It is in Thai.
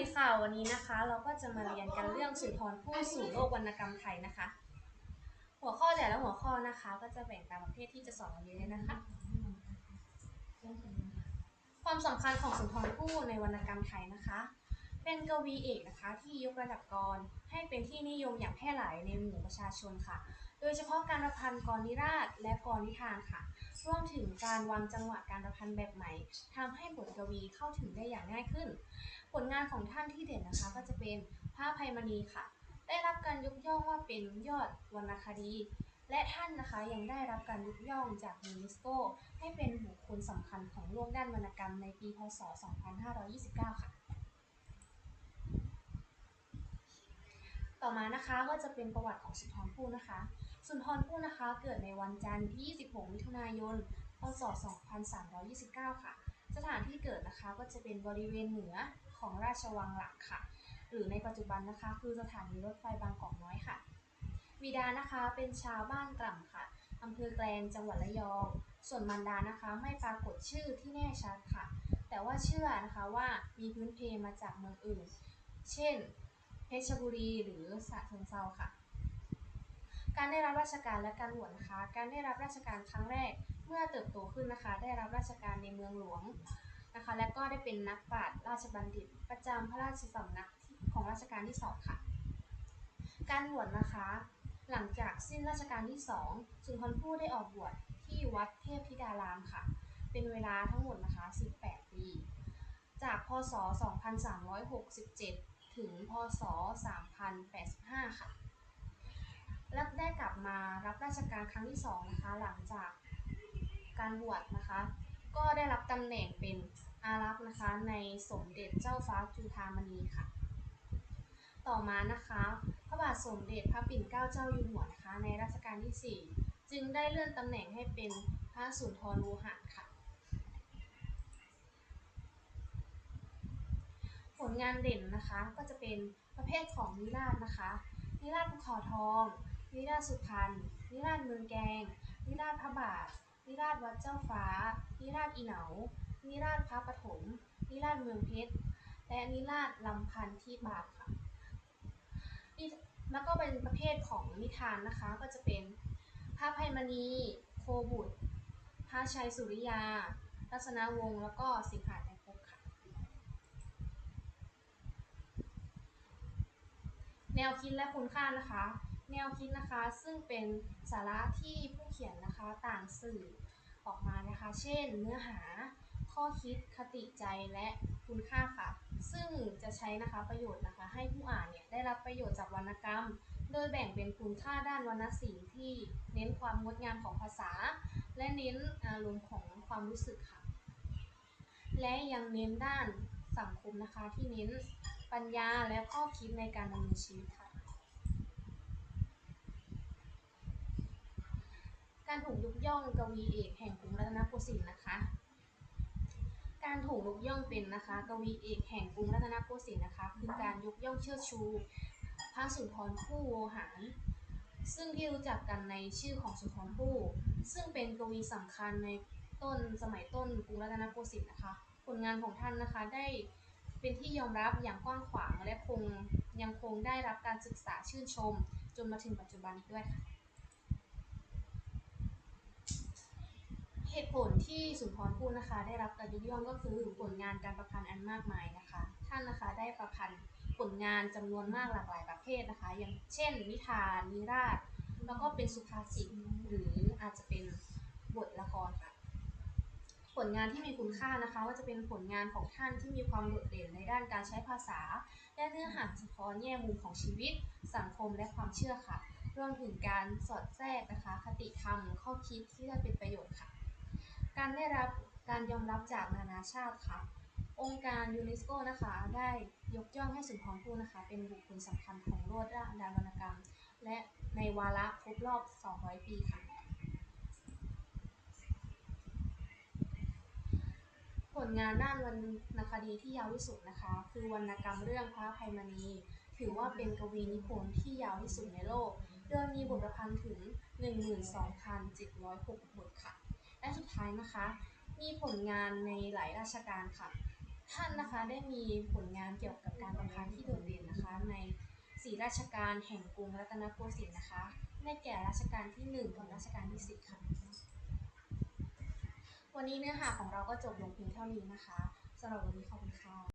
ดีค่ะวันนี้นะคะ เราก็จะมาเรียนกันเรื่องสุนทรภู่สู่โลกวรรณกรรมไทยนะคะ หัวข้อแต่ละหัวข้อนะคะ ก็จะแบ่งตามประเภทที่จะสอนวันนี้เลยนะคะ ความสำคัญของสุนทรภู่ในวรรณกรรมไทยนะคะ เป็นกวีเอกนะคะที่ยกระดับกรให้เป็นที่นิยมอย่างแพร่หลายในหมู่ประชาชนค่ะ โดยเฉพาะการประพันธ์กรนิราศและกรนิทานค่ะรวมถึงการวางจังหวะการประพันธ์แบบใหม่ทำให้บทกวีเข้าถึงได้อย่างง่ายขึ้น ผลงานของท่านที่เด่นนะคะ ก็จะเป็นพระภัยมณีค่ะ ได้รับการยกย่องว่าเป็นยอดวรรณคดี และท่านนะคะยังได้รับการยกย่องจากยูเนสโกให้เป็นบุคคลสำคัญของโลกด้านวรรณกรรมในปี พศ 2529 ค่ะ ต่อมานะคะก็จะเป็นประวัติของสุนทรภู่นะคะ สุนทรภู่นะคะ เกิดในวันจันทร์ที่ 26 มิถุนายน พศ 2329 ค่ะ สถานที่เกิดนะคะก็จะเป็นบริเวณเหนือของราชวังหลักค่ะ หรือในปัจจุบันนะคะ คือสถานีรถไฟบางกอกน้อยค่ะ บิดานะคะเป็นชาวบ้านกล่ำค่ะอำเภอแกลงจังหวัดระยอง ส่วนมารดานะคะไม่ปรากฏชื่อที่แน่ชัดค่ะ แต่ว่าเชื่อนะคะว่ามีพื้นเพมาจากเมืองอื่น เช่น เพชรบุรีหรือสระเชิงเซาค่ะ การได้รับราชการและการบวชนะคะ การได้รับราชการครั้งแรกเมื่อเติบโตขึ้นนะคะ ได้รับราชการในเมืองหลวงนะคะ และก็ได้เป็นนักปราชญ์ราชบัณฑิต ประจำพระราชสำนักของรัชกาลที่สองค่ะ การบวชนะคะ หลังจากสิ้นราชการที่สองสุนทรภู่ได้ออกบวชที่วัดเทพธิดารามค่ะ เป็นเวลาทั้งหมดนะคะ 18 ปี จากพศ 2367 ถึงพศ 3085 ค่ะและได้กลับมารับราชการครั้งที่สองนะคะ หลังจากการบวชนะคะ ก็ได้รับตำแหน่งเป็นอารักษ์นะคะ ในสมเด็จเจ้าฟ้าจุฑามณีค่ะ ต่อมานะคะ พระบาทสมเด็จพระปิ่นเกล้าเจ้าอยู่หัวนะคะ ในรัชกาลที่ 4 จึงได้เลื่อนตำแหน่งให้เป็นพระสุนทรวูหารค่ะ ผลงานเด่นนะคะก็จะเป็นประเภทของนิราศนะคะ นิราศภูเขาทอง นิราศสุพรรณ นิราศเมืองแกง นิราศพระบาท นิราศวัดเจ้าฟ้า นิราศอีเหนา นิราศพระปฐม นิราศเมืองเพชร และนิราศลำพันธ์ที่บาทค่ะนิแล้วก็เป็นประเภทของนิทานนะคะก็จะเป็นพระอภัยมณี โคบุตร พระชัยสุริยา รัศนวงศ์ แล้วก็สิงหาไตรภพค่ะ แนวคิดและคุณค่านะคะ แนวคิดนะคะซึ่งเป็นสาระที่ผู้เขียนนะคะต่างสื่อออกมานะคะ เช่น เนื้อหา ข้อคิด คติใจ และคุณค่าค่ะ ซึ่งจะใช้นะคะประโยชน์นะคะ ให้ผู้อ่านเนี่ยได้รับประโยชน์จากวรรณกรรม โดยแบ่งเป็นคุณค่าด้านวรรณศิลป์ที่เน้นความงดงามของภาษา และเน้นอารมณ์ของความรู้สึกค่ะ และยังเน้นด้านสังคมนะคะที่เน้น ปัญญาและข้อคิดในการดำเนินชีวิตค่ะ การถูกยกย่องกวีเอกแห่งกรุงรัตนโกสินทร์นะคะ การถูกยกย่องเป็นนะคะ กวีเอกแห่งกรุงรัตนโกสินทร์นะคะคือการยกย่องเชิดชูพระสุนทรภู่โวหารซึ่งที่รู้จักกันในชื่อของสุนทรภู่ซึ่งเป็นกวีสำคัญในต้นสมัยต้นกรุงรัตนโกสินทร์นะคะ ผลงานของท่านนะคะได้ เป็นที่ยอมรับอย่างกว้างขวางและคงยังคงได้รับการศึกษาชื่นชม จนมาถึงปัจจุบันอีกด้วยค่ะเหตุผลที่สุนทรภู่นะคะ ได้รับการยกย่องก็คือผลงานการประพันธ์อันมากมายนะคะ ท่านนะคะได้ประพันธ์ผลงานจำนวนมากหลากหลายประเภทนะคะ อย่างเช่น นิทานนิราศแล้วก็เป็นสุภาษิตหรืออาจจะเป็นบทละครค่ะ ผลงานที่มีคุณค่านะคะก็จะเป็นผลงานของท่านที่มีความโดดเด่นในด้านการใช้ภาษา และเนื้อหาสะท้อนแง่มุมของชีวิต สังคมและความเชื่อค่ะ รวมถึงการสอดแทรกนะคะ คติธรรมข้อคิดที่ได้เป็นประโยชน์ค่ะ การได้รับการยอมรับจากนานาชาติค่ะ องค์การยูเนสโกนะคะ ได้ยกย่องให้สุนทรภู่นะคะ เป็นบุคคลสำคัญของโลกด้านวรรณกรรม และในวาระครบรอบ 200 ปีค่ะ ผลงานด้านวรรณคดีที่ยาวที่สุดนะคะ คือวรรณกรรมเรื่องพระภัยมณี ถือว่าเป็นกวีนิพนธ์ที่ยาวที่สุดในโลก โดยมีบทประพันธ์ถึง 12,706 บทค่ะ และสุดท้ายนะคะ มีผลงานในหลายราชการค่ะ ท่านนะคะได้มีผลงานเกี่ยวกับการประพันธ์ที่โดดเด่นนะคะ ในสีราชการแห่งกรุงรัตนโกสินทร์นะคะ ได้แก่ราชการที่ 1 กับราชการที่ 10 ค่ะ วันนี้เนื้อหาของเราก็จบลงเพียงเท่านี้นะคะสำหรับวันนี้ขอบคุณค่ะ